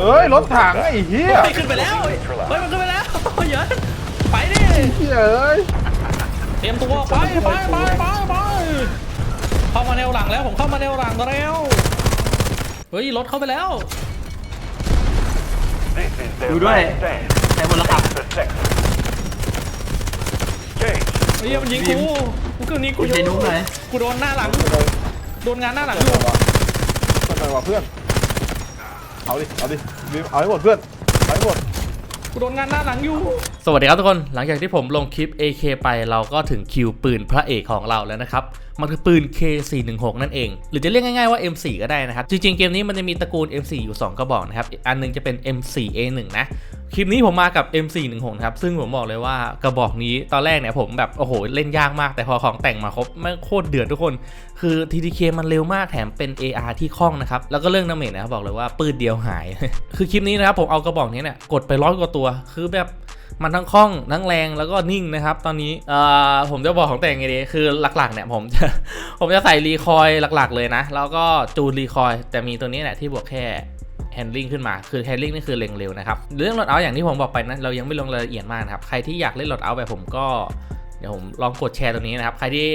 เอ้ยรถถังไอ้เหี้ยเฮ้ยขึ้นไปแล้วเฮ้ยมันขึ้นไปแล้วเยอะไปดิเหี้ยเอ้ยเตรียมตัวไปไปไปไปไปเข้ามาแนวหลังแล้วผมเข้ามาแนวหลังแล้วเฮ้ยรถเข้าไปแล้วดูด้วยใช้บนแล้วครับเฮ้ยมันยิงกูกูคือนี้กูใช้นุ้งเลยกูโดนหน้าหลัง โดนงานหน้าหลังอยู่ทำไมวะเพื่อน เอาดิ เอาดิเอาให้หมดเพื่อนเอาให้หมด กูโดนงานหน้าหลังอยู่ สวัสดีครับทุกคน หลังจากที่ผมลงคลิป AK ไปเราก็ถึงคิวปืนพระเอกของเราแล้วนะครับ มันคือปืน K416 นั่นเอง หรือจะเรียกง่ายๆว่า M4 ก็ได้นะครับ จริงๆ เกมนี้มันจะมีตระกูล M4 อยู่ 2 กระบอกนะครับอีกอันหนึงจะเป็น M4A1 นะ คลิปนี้ผมมากับ M416 นะครับ ซึ่งผมบอกเลยว่ากระบอกนี้ตอนแรกเนี่ยผมแบบโอ้โหเล่นยากมากแต่พอของแต่งมาครบม่โคตรเดือดทุกคน คือ TTK มันเร็วมากแถมเป็น AR ที่คล่องนะครับ แล้วก็เรื่องดาเมจนะครับบอกเลยว่าปืนเดียวหาย คือคลิปนี้นะครับผมเอากระบอกนี้เนี่ยกดไปร้อยกว่าตัว คือแบบมันทั้งคล่องทั้งแรงแล้วก็นิ่งนะครับ ตอนนี้เอ่อผมจะบอกของแต่งไงดีคือหลักๆเนี่ยผมจะผมจะใส่รีคอยล์หลักๆเลยนะ แล้วก็จูนรีคอยล์แต่มีตัวนี้แหละที่บวกแค่ แฮนดิ้งขึ้นมา คือแฮนดิ้งนี่คือเล็งเร็วนะครับ เรื่องโหลดเอาอย่างที่ผมบอกไปนะ เรายังไม่ลงรายละเอียดมากนะครับ ใครที่อยากเล่นโหลดเอาแบบผมก็เดี๋ยวผมลองกดแชร์ตรงนี้นะครับ ใครที่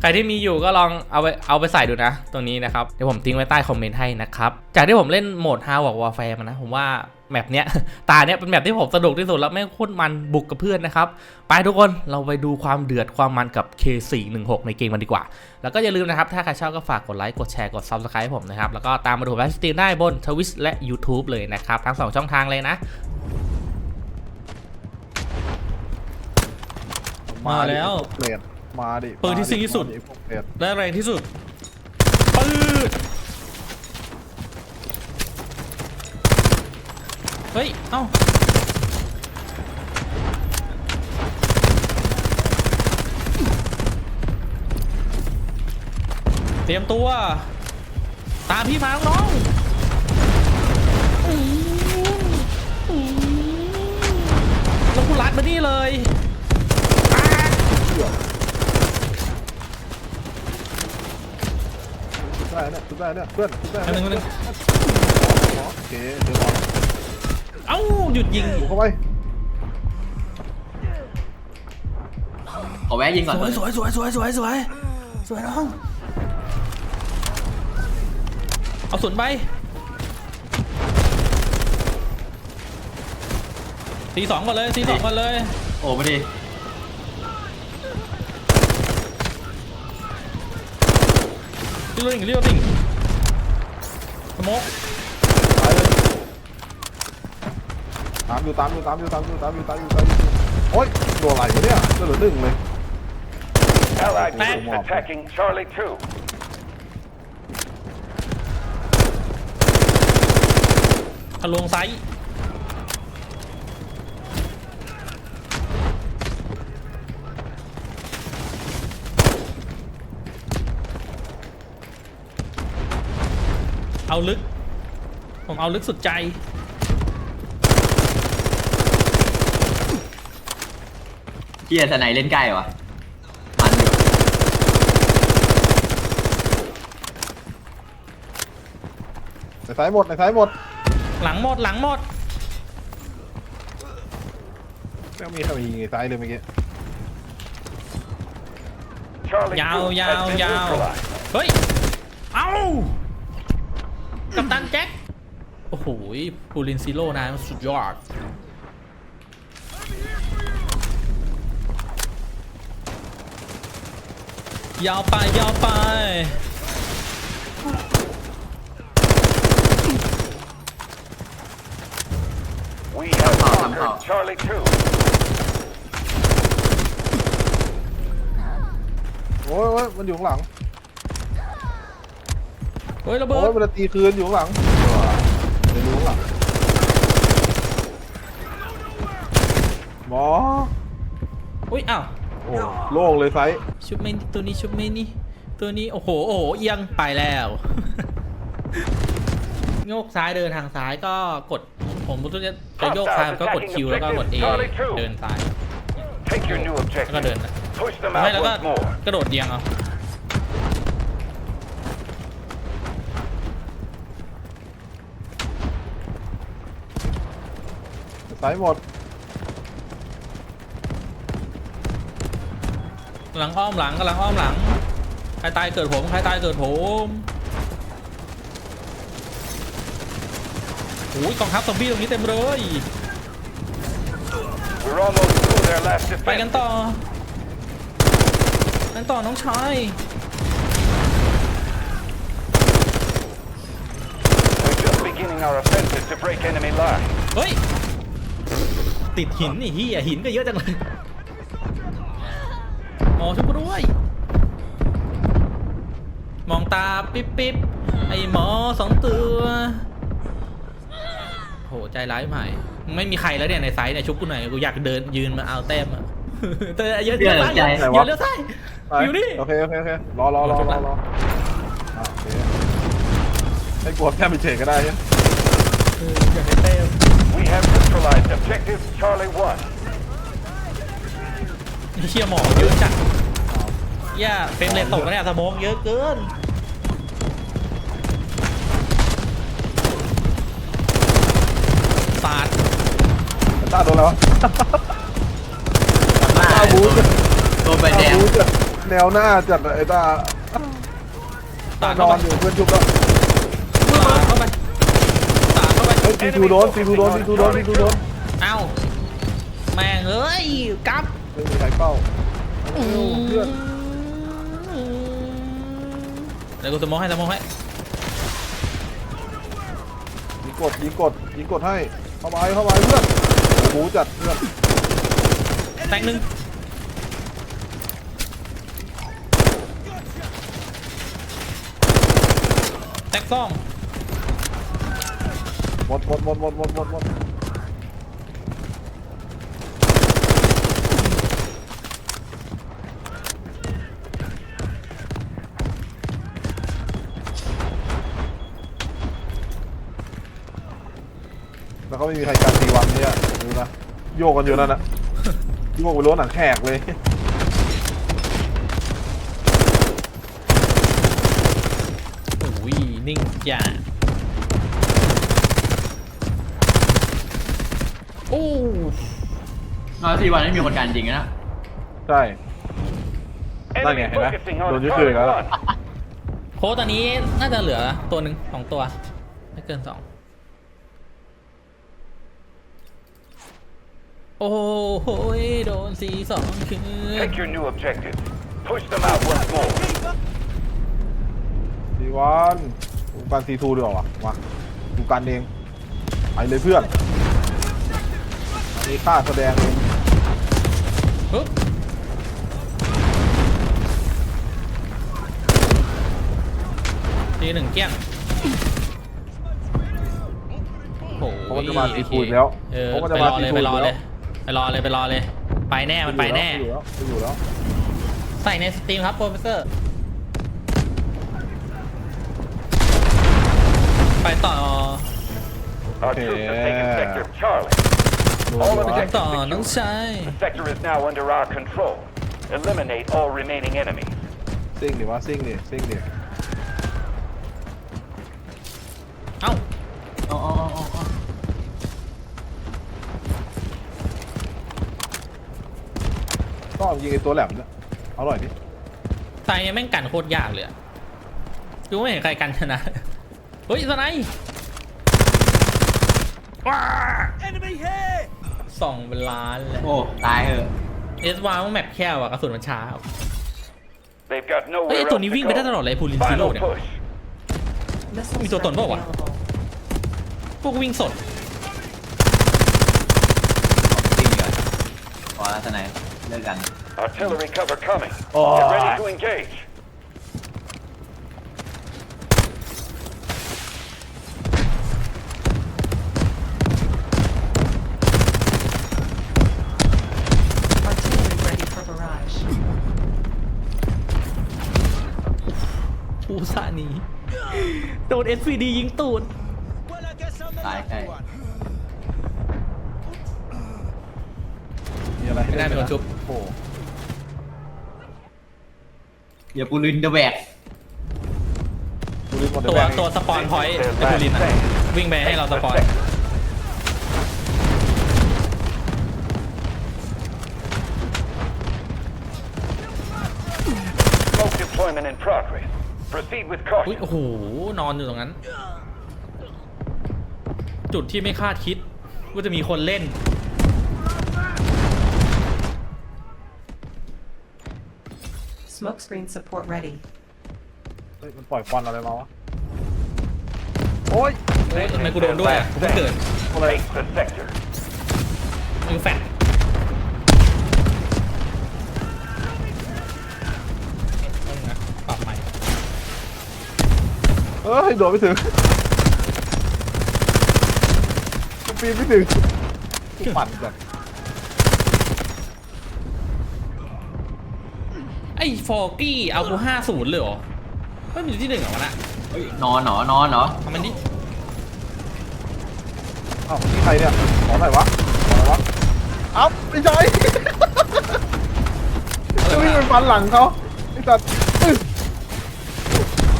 ใครที่มีอยู่ก็ลองเอาไปเอาไปใส่ดูนะ ตรงนี้นะครับ เดี๋ยวผมทิ้งไว้ใต้คอมเมนต์ให้นะครับ จากที่ผมเล่นโหมด h a r d w a r f a r e มานะ ผมว่า แมปเนี้ยตาเนี้ยเป็นแมปที่ผมสนุกที่สุดแล้วแม่งโคตรมันบุกกับเพื่อนนะครับ ไปทุกคนเราไปดูความเดือดความมันกับ K416 ในเกมมันดีกว่า แล้วก็อย่าลืมนะครับ ถ้าใครชอบก็ฝากกดไลค์กดแชร์กด Subscribe ให้ผมนะครับ แล้วก็ตามมาดูไลฟ์สตรีมได้บน Twitch และ YouTube เลยนะครับ ทั้ง 2 ช่องทางเลยนะ มาแล้ว เปลี่ยนมาดิปืนที่ซิงที่สุด มาพวกเปลี่ยน และแรงที่สุดปืด เฮ้ย เอ้า เตรียมตัว ตามพี่มาน้องๆอื้ออื้อแล้วกูรัดมานี่เลยอ่าชุดได้เนี่ยชุดได้เนี่ยเพื่อนชุดได้อันหนึ่งอันหนึ่งอ๋อโอเคเดี๋ยวบ อกเอ้าหยุดยิงบุกเข้าไปขอแวะยิงก่อนสวยสวยสวยสวยสวยสวยสวยน้องเอาสุนไปตีสองก่อนเลยตีสองก่อนเลยโอ้ไม่ดีรีบวิ่งรีบวิ่งสโมก ไปเลย ตามอยู่ตามอยู่ตามอยู่ตามอยู่ตามอยู่ตามอยู่ตามอยู่โอ๊ยตัวอะไรวะเนี่ยก็เหลือหนึ่งเลย Allied Back. troops attacking Charlie 2. ทะลวงไซส์เอาลึก ผมเอาลึกสุดใจ เกียร์สไนเล่นใกล้วะมันอยู่ในซ้ายหมดในซ้ายหมดหลังหมดหลังหมดไม่มีใครยิงในซ้ายเลยเมื่อกี้ Charlie ยาว2ยาว has been ยาว neutralized. เฮ้ย เอ้า กัปตันแจ็ค โอ้โหปูลินซิโร่นะ สุดยอด ยาวไปยาวไป We have conquered Charlie 2. โอ้ยโอ้ยมันอยู่ข้างหลัง เฮ้ยระเบิดโอ้ยมันจะตีคืนอยู่ข้างหลังเดี๋ยวดูข้างหลังหมออุ้ยอ้าว โอ้โล่งเลยไซส์ชุบเมนี่ตัวนี้ชุบเมนี่ตัวนี้โอ้โหโอ้โหเอียงไปแล้ว โยกซ้ายเดินทางซ้ายก็กด ผมรู้จะจะโยกซ้ายก็กดคิวแล้วก็กด A เดินซ้าย Take your new แล้วก็เดิน objective. นะ Push them ไม่ out แล้วก็ once more. กระโดดเอียงเอาสายหมด หลังอ้อมหลังกำลังอ้อมหลัง ใครตายเกิดผม ใครตายเกิดผมโอ้ยกองทัพซอมบี้ตรงนี้เต็มเลย We're almost through their last ไปกัน defense. ต่อกันต่อน้องชาย We're just beginning our offensive to break enemy line. เฮ้ย ติดหินนี่เฮียหินก็เยอะจังเลยห มอช่วยกูด้วย มองตาปิ๊บปิ๊บไอหมอสองตัวโหใจร้ายใหม่ไม่มีใครแล้วเนี่ยในไซส์เนี่ยชุบกูหน่อยกูอยากเดินยืนมาเอาแต้มอะเตอเยอะเยอะซ้ายเยอะเยอะเลี้ยวซ้ายไปอยู่นี่โอเคโอเคโอเครอรอรอรอรออะโอเคให้กลัวแค่ไปเฉยก็ได้เนี่ยเอออยากได้แต้ม We have neutralized objective Charlie 1. เชี่ยหมอเยอะจัดย่าเฟรมเรทตกแล้วเนี่ยสโมองเยอะเกินสาดต้าโดนแล้ววะบ้าต้าบูทโดนใบแดต้างบูทจัดแนวหน้าจัดไอ้ต้าสาดนเข้าอไปนอยู่เพื่อนชุบแล้วสาดเข้าไปสาดเข้าไปเฮ้ยซีทูโดนซีทูโดนซีทูโดนซีทูโดนเอ้าแม่งเอ้ยกลับ ไม่มีใครเป้าเอ้าเพื่อนเดี๋ยวกูสโมองให้สโมองให้ยิงกดยิงกดยิงกดให้เข้ามาเข้ามาเพื่อนบูจัดเพื่อนแตงหนึ่งแตกสองหมดหมดหมดหมดหมดหมดหมด ก็ไม่มีใครการตีวันเนี่ยดูนะโยกกันอยู่นั่นนะโยกไปล้วนหนังแขกเลยโอ้ยนิ่งจ้าโอ้นอนสี่วันไม่มีคนการจริงนะใช่นั่น Enemy ไงเห็นไหม focusing โดน on ยึดคืน Charlie แล้ว 1. โค้ดตอนนี้น่าจะเหลือตัวหนึ่งสองตัว ไม่เกินสอง โอ้โหยโดนสีสองคืน Take your new objective. Push them out once more. ดีวันกูการซีทูดีกว่าวะมากูการเองไปเลยเพื่อนอันนี้ค่าแสดงเองปึ๊บทีหนึ่งเกี้ยงโอ้โหเพราะมันจะมาซีทูอีกแล้วเออเพราะมันไปจะรมาอซีเลยทูไปอีรอกเลแล้ยว ไปรอเลยไปรอเลย ไปแน่มันไปแน่อยู่แล้วอยู่แล้วใส่ในสตรีมครับโปรเฟสเซอร์ ไปต่อ Our troops have taken sector Charlie. ดู All ดีไปวะกันต่อน้องชาย The sector is now under our control. Eliminate all remaining enemies. ซิ่งดิวะซิ่งดิซิ่งดิเอ้าอ๋ออ๋ออ๋ ออ๋อก็ยิงไอ้ตัวแหลมเนี่ยเอาหน่อยดิไซแม่งกันโคตรยากเลยอะดูไม่เห็นใครกันชนะ เฮ้ยสไนป์ว้าส่องเป็นล้านเลยโอ้ ตายเหอะเอสวามันแมปแคบอะกระสุนมันช้า They've got เฮ้ย nowhere ไอ้ตัว else นี้ to วิ่งไปได้ตลอ go. ดเลยพูลินซิโร่ Final เนี่ย push. มีตัวตนเปล่าวะ พวกวิ่งสด จริงเหรอพอแล้วทนาย เลิกกัน Artillery cover coming. Oh. Get ready to engage. Artillery ready for barrage. ผู้ซานีโดน SVD ยิงตูด ตายใกล้ ไม่ได้เป็นคนชุบโอย่าปูลินเดแบกตัวตัวสปอนพอยต์กูลินวิ่งไปให้เราสปอนอุ๊ยโอ้โห นอนอยู่ตรงนั้น จุดที่ไม่คาดคิดว่าจะมีคนเล่น Smoke screen support ready. เฮ้ยมันปล่อยควันอะไรมาวะ โอ้ยเฮ้ยทำไมกูโดนด้วยอะกูเพิ่งเกิด อะไร Take the sector. มือแฟดต้องนะปรับใหม่เอ้ยโดดไม่ถึงกูปีนไม่ถึงกูปั่นก่อน อ้ฟอร์กี้เอากูห้าศูนย์เลยเหรอไม่มีอยู่ที่หนึ่งเหรอวะน่ะเฮ้ยนอนเหรอนอนเหรอทำมันดิเอ้านี่ใครเนี่ยขอหน่อยวะขอหน่อยวะเอ้าไม่ใช่จะวิ่งไปฟันหลังเขาไอ้สัตว์อื้อ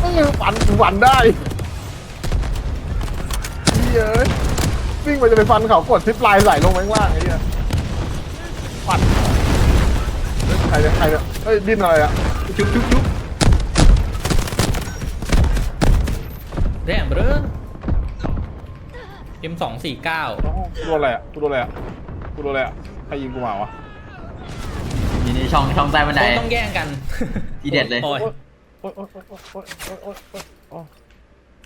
อื้อฟันฟันได้เฮ้ยวิ่งไปจะไปฟันเขากดซิปไลน์ใส่ลงไปข้างล่างไอ้เหี้ยฟันเฮ้ยใครเนี่ยใครเนี่ยเฮ้ยดิ้นอะไรอะชุบชุบชุบแดมเบ้อ M สองสี่เก้าเอ้ากูโดนอะไรอะกูโดนอะไรอะกูโดนอะไรอะใครยิงกูมาวะอยู่ในช่องช่องใต้บันได ต้องแย่งกันทีเด็ดเลย โอ้ยโอ๊ยโอ๊ยโอ๊ยโอ๊ยโอ๊ยโอ๊ยโอ๊ยโอ๊ย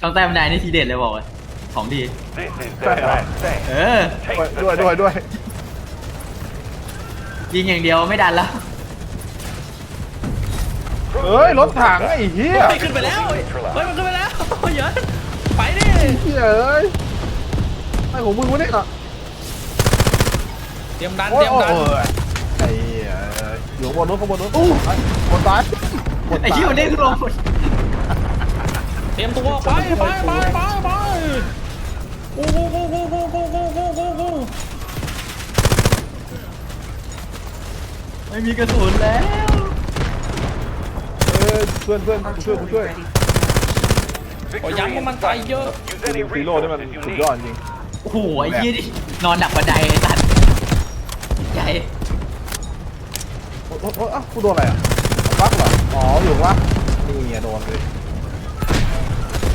ช่องใต้บันไดนี่ทีเด็ดเลยบอกเลยของดี This is their last เอ stand. อ Take ด้วย the ด้วยด้วย sector. ด้วย ยิงอย่างเดียวไม่ดันแล้ว เอ้ยรถถังไอ้เหี้ยเฮ้ยขึ้นไปแล้วเฮ้ยมันขึ้นไปแล้วเยอะไปดิเหี้ยเอ้ยไอ้ของมึงวะเนี่ยเตรียมดันโอ้เตยรียมโอ้ยดันโอ้ยไอ้เหี้ยเอ้ยอยู่ข้างบนนู้นข้างบนนู้นอู้ไอ้บนซ้ายบนไอ้ซ้ายที่มันเด้งขึ้นลงเตรียมตัวไปไปไปไปไปโอ้โหโอ้โหโอ้โหโอ้โหโอ้โหโอ้โหไม่มีกระสุนแล้วเอ้ ยเพื่อนเพื่อนกูช่วยกู Artillery ช่วย ready. ขอย้ำว่ามันตายเยอะ Use กู any ดูซีโร่นี่มัน resources you สุด need. ยอดจริง โอ้โหไอ้ยี่นี่นอนดักบันไดไอ้สัตว์ใหญ่โอ้ยโอ้ยโอ้ยอ้าวกูโดนอะไรอะปักเหรอ อ๋อ อยู่วะนี่ไงโดนเลย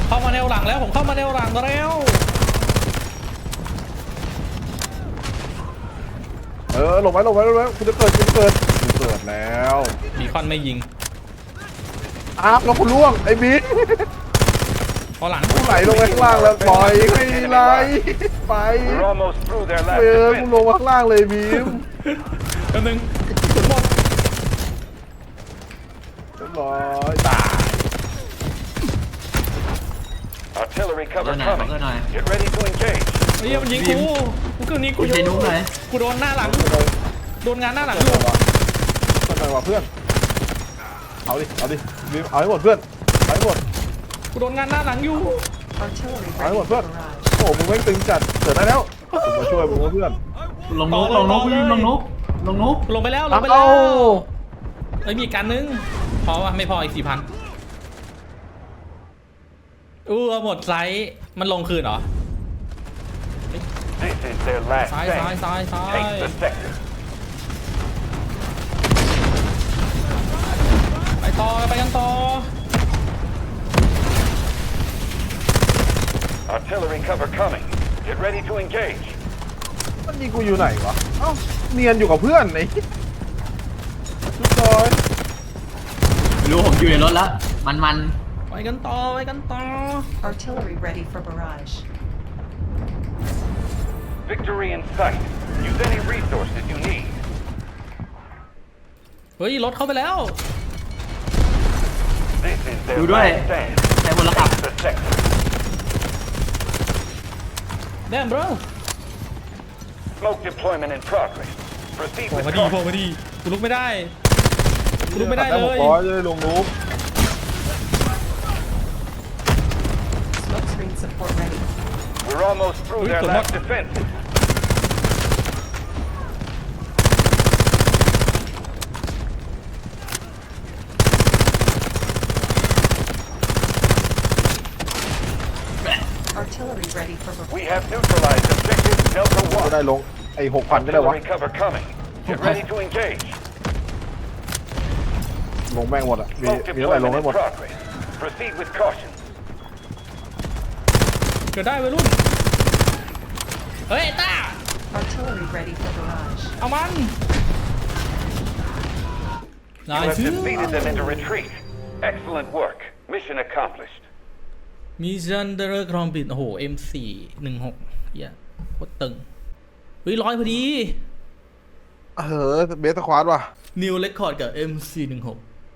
เข้ามาแนวหลังแล้วผมเข้ามาแนวหลังแล้วเออหลบไว้หลบไว้หลบไว้กูจะเกิดกูจะเกิดกูเกิดแล้วบีคอนไม่ยิง อ้าวแล้วกูล่วงไอ้บิ๊กพอหลังกูไหลลงไปข้างล่างแล้วปล่อยไม่ไหลไป We're almost through their เอ last อกูลง defense. มาข้างล่างเลยบีมแป๊บนึงหมดเรียบร้อยตาย Artillery ก็ cover หน่อย coming. ก็หน่อย Get ready to engage. เฮ้ยมันยิงกูกูคือนี้กูคุณใช้นุ้งหน่อยกูโดนหน้าหลังทำไมโดนงานหน้าหลังทำอไมยู่วะทำไมวะเพื่อน เอาดิ เอาดิ บีมเอาให้หมดเพื่อนเอาให้หมด กูโดนงานหน้าหลังอยู่ Artillery I ready want for that. barrage. โอ้มึงไม่งตึงจัดเกิดได้แล้วผมมาช่วยมึงวะเพื่อน ลงนุกลงนุกยิงลงนุกลงนุกลงไปแล้วลงไปแล้เอ้าวเอ้ยมีอีกการนึงพอวะไม่พออีกสี่พันอู้หมดไซส์มันลงคืนเหรอ This is their last ซ้ายซ้าย stand. ซ้ายซ้าย Take the sector. ต่อไปกันต่อ Artillery cover coming. Get ready to engage. มันยิงกูอยู่ไหนวะ เอ้า เนียนอยู่กับเพื่อนไอ้ชุดซอยรู้ผมอยู่ในรถแล้ว มันมันไปกันต่อไปกันต่อ Artillery ready for barrage. Victory in sight. Use any resources you need. เฮ้ยรถเข้าไปแล้ว This is their ดูด้วย last stand. ใช้บนระดับ Take the sector. damn bro Smoke deployment in progress. Proceed โผล่ with มาดีโผล่ caution. มาดีกูลุกไม่ได้กูลุกไม่ได้ ตั เล หก ย ร้อยจะได้ลงรูป Smoke screen support ready. We're almost through Uy, their toma. last defenses. We have neutralized objective Delta ก็ได้ One. ลงไอ้หกพันก็ได้วะ Artillery cover coming. Get ready to engage. ลงแม่งหมดอ่ะมี Smoke มีเท่าไหร่ลง deployment ให้ in หมด progress. Proceed with caution. เกิดได้วัยรุ่น เฮ้ยไอ้ต้า Artillery ready for barrage. เอามันนาย You have ชื่อ defeated them into retreat. Excellent work. Mission accomplished. มีซันเดอร์ครอมบิดโอ้โห M4 16เหี้ยโคตรตึงเฮ้ยร้อยพอดี เออเบสควาดว่ะ นิวเรคคอร์ดกับ MC 16